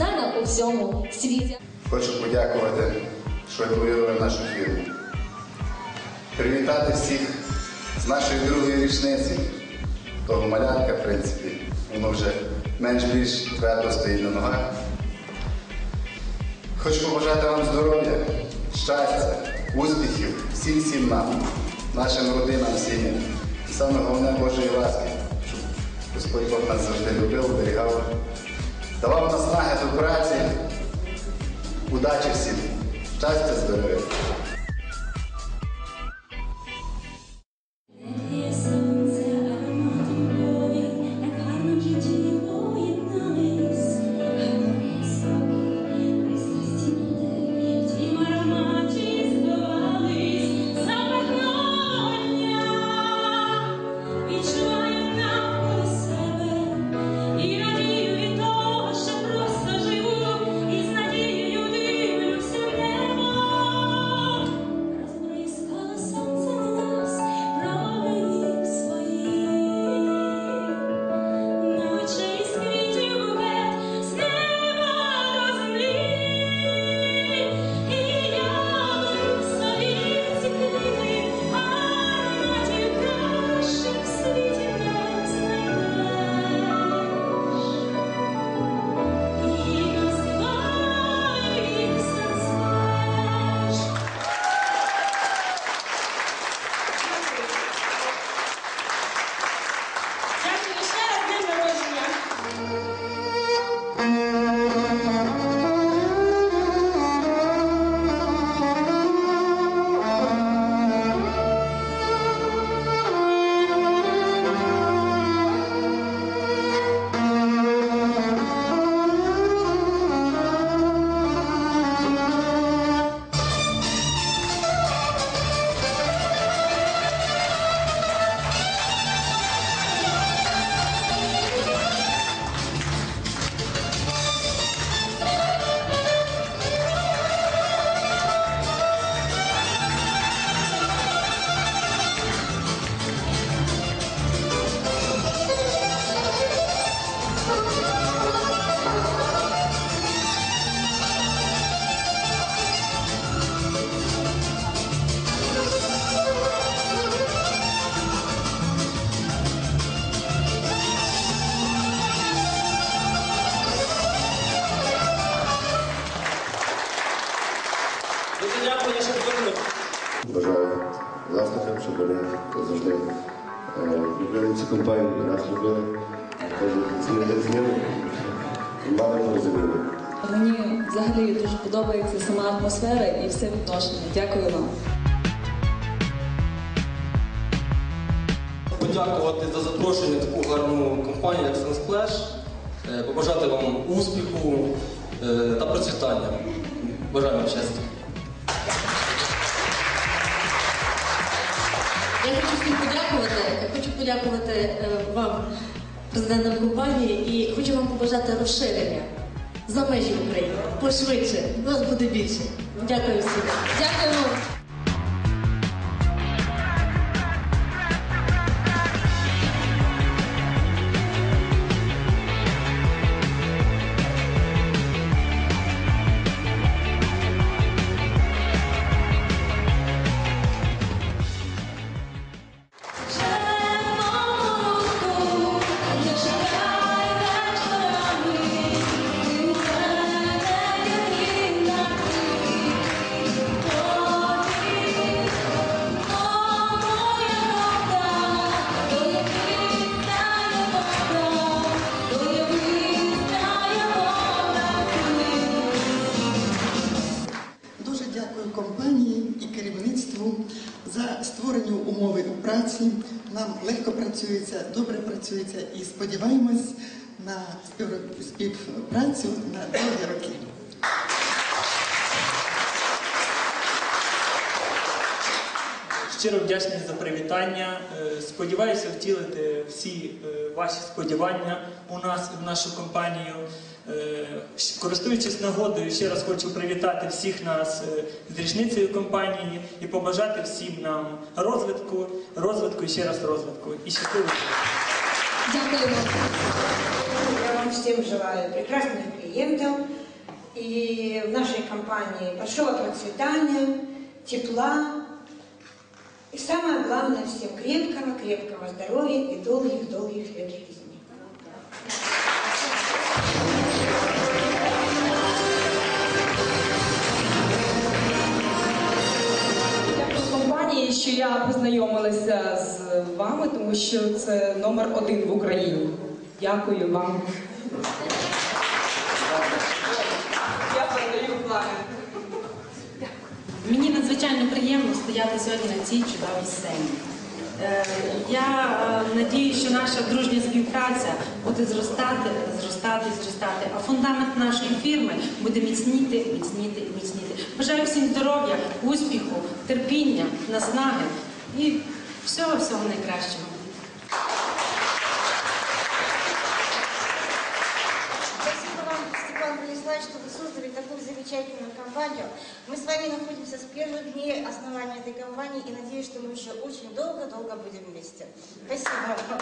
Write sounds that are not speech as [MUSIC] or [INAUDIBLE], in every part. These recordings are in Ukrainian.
знана у всьому світі. Хочу подякувати, що ви нашу фірму. Привітати всіх з нашою другою річниці. Того малятка, в принципі, воно вже менш-більш твердо стоїть на ногах. Хочу побажати вам здоров'я, щастя, успіхів всім всім нам, нашим родинам, сім'ям. І саме головне Божої ласки, щоб Господь Бог нас завжди любив, оберігав, давав наснаги до праці. Удачі всім, щастя, здоров'я. Дякую, що звернув. Бажаю власникам, щоб вони завжди е, любили цю компанію нас любили. Кожен зміни зміни і мали розуміння. Мені взагалі дуже подобається сама атмосфера і все відношення. Дякую вам. Подякувати за запрошення в таку гарну компанію, як Sunsplash. Е, Побажати вам успіху е, та процвітання. Бажаю вам щастя. Я хочу всім подякувати. Хочу подякувати е, вам, президентам компанії, і хочу вам побажати розширення за межі України. Пошвидше, нас буде більше. Дякую всім. Дякуємо. Праці. Нам легко працюється, добре працюється і сподіваємось на співпрацю на довгі роки. Щиро вдячний за привітання. Е, Сподіваюся втілити всі е, ваші сподівання у нас і в нашу компанію. Е, Користуючись нагодою, ще раз хочу привітати всіх нас е, з річницею компанії і побажати всім нам розвитку, розвитку і ще раз розвитку. І щасливих. Дякуємо. Я вам всем желаю прекрасных клиентов и в нашей компании большого процветания, тепла и самое главное всем крепкого-крепкого здоровья и долгих-долгих лет жизни. Познайомилася з вами, тому що це номер один в Україні. Дякую вам. Я передаю плани. Мені надзвичайно приємно стояти сьогодні на цій чудовій сцені. Е, Я е, надію, що наша дружня співпраця буде зростати, зростати, зростати, а фундамент нашої фірми буде міцніти, міцніти і міцніти. Бажаю всім здоров'я, успіху, терпіння, наснаги і всього всього найкращого. Спасибо вам, Степан Владиславович, что вы создали такую замечательную компанию. Мы с вами находимся с первых дней основания этой компании и надеюсь, что мы еще очень долго-долго будем вместе. Спасибо вам.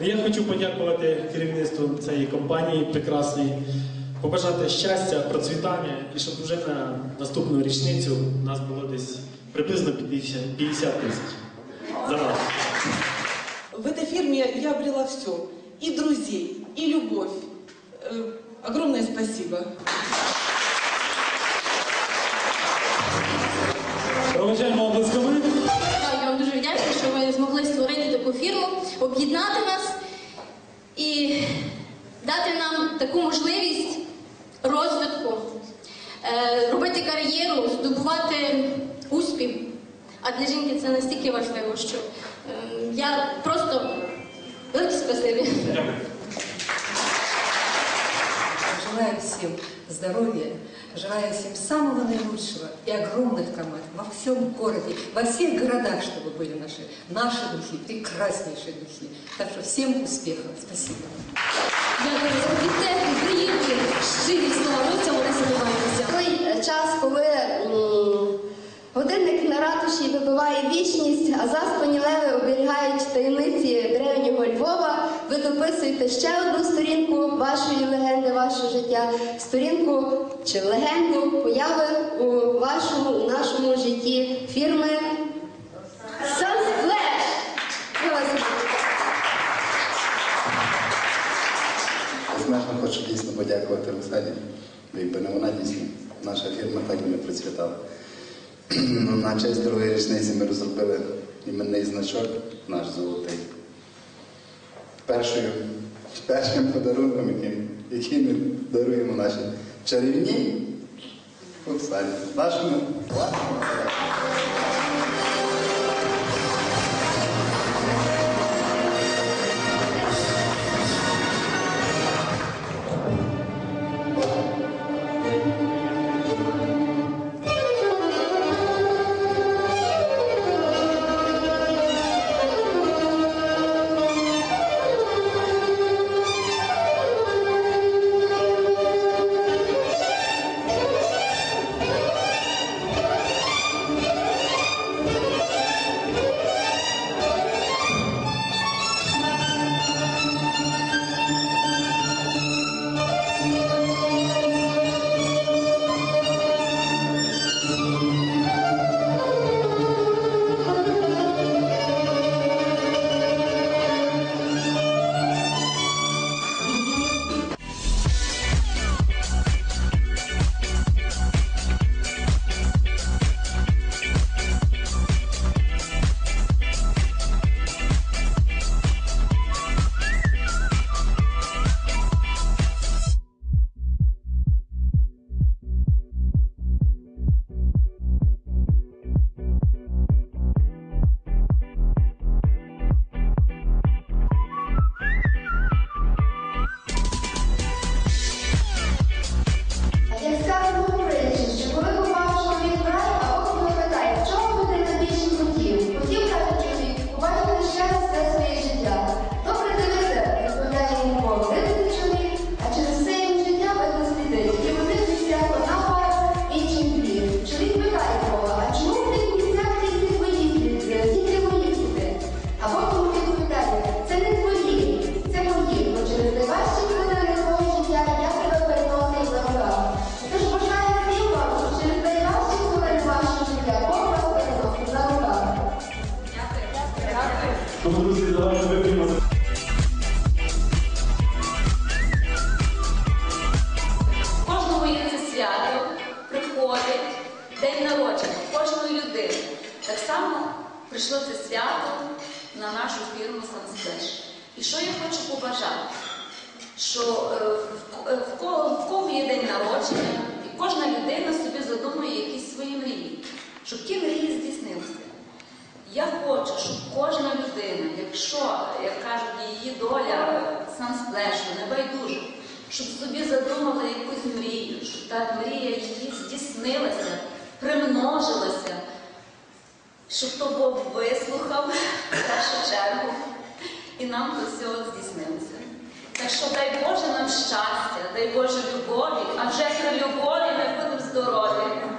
Я хочу подякувати керівництву цієї компанії прекрасної, Побажати щастя, процвітання і щоб вже на наступну річницю у нас було десь приблизно 50 50 тисяч. За нас. В этой фирме я обрела все. И друзей, и любовь. Э, Огромное спасибо. Проведжаємо обласками. Так, я вам дуже вдячна, що ви змогли створити таку фірму, об'єднати нас і дати нам таку можливість робити кар'єру, здобувати успіх. А для жінки це настільки важливо, що е, я просто велике спасибі. Желаю всем здоровья, желаю всем самого наилучшего и огромных команд во всем городе, во всех городах, чтобы были наши, наши духи, прекраснейшие духи. Так что всем успехов. Спасибо. Дякую за такі теплі, приємні, щирі слова. Ми в цьому не сумніваємося. Час, коли годинник на ратуші вибиває вічність, а заспані леви оберігають таємниці древнього Львова, ви дописуєте ще одну сторінку вашої легенди, вашого життя, сторінку чи легенду появи у вашому, у нашому житті фірми. Ми хочу дійсно подякувати Роксані, бо якби вона дійсно, наша фірма так і не процвітала. [CLEARS THROAT] Ну, На честь другої річниці ми розробили іменний значок, наш золотий. Першою, першим подарунком, яким, який ми даруємо наші чарівні Оксані, нашому власному. Кожна людина, якщо, як кажуть, її доля сансплешу, не байдуже, щоб собі задумала якусь мрію, щоб та мрія її здійснилася, примножилася, щоб то Бог вислухав в першу чергу і нам до всього здійснилося. Так що дай Боже нам щастя, дай Боже любові, а вже при любові ми будемо здорові.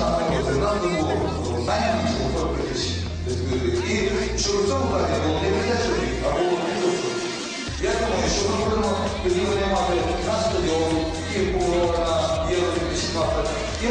Chicago is another more romantic publication that's good. І що в цьому було не витяжені, а. Я думаю, що ми будемо тоді на стадіон, і на Європейський фактор. І